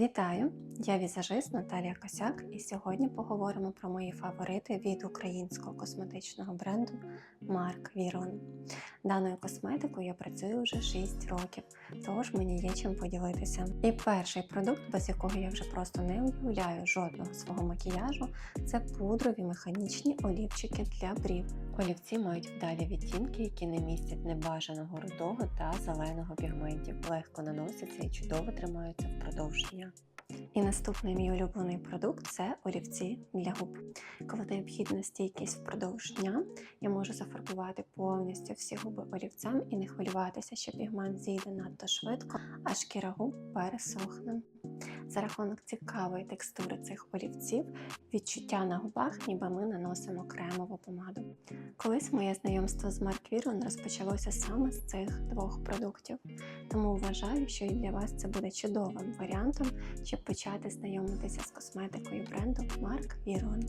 Вітаю! Я візажист Наталія Косяк, і сьогодні поговоримо про мої фаворити від українського косметичного бренду Марк Вірлен. Даною косметикою я працюю вже 6 років, тож мені є чим поділитися. І перший продукт, без якого я вже просто не уявляю жодного свого макіяжу, це пудрові механічні олівчики для брів. Олівці мають вдалі відтінки, які не містять небажаного рудого та зеленого пігментів, легко наносяться і чудово тримаються впродовж дня. І наступний мій улюблений продукт це олівці для губ. Коли необхідна стійкість впродовж дня, я можу зафарбувати повністю всі губи олівцем і не хвилюватися, що пігмент зійде надто швидко, а шкіра губ пересохне. За рахунок цікавої текстури цих олівців, відчуття на губах, ніби ми наносимо кремову помаду. Колись моє знайомство з Марк Вірлен розпочалося саме з цих двох продуктів, тому вважаю, що і для вас це буде чудовим варіантом, щоб почати знайомитися з косметикою бренду Марк Вірлен.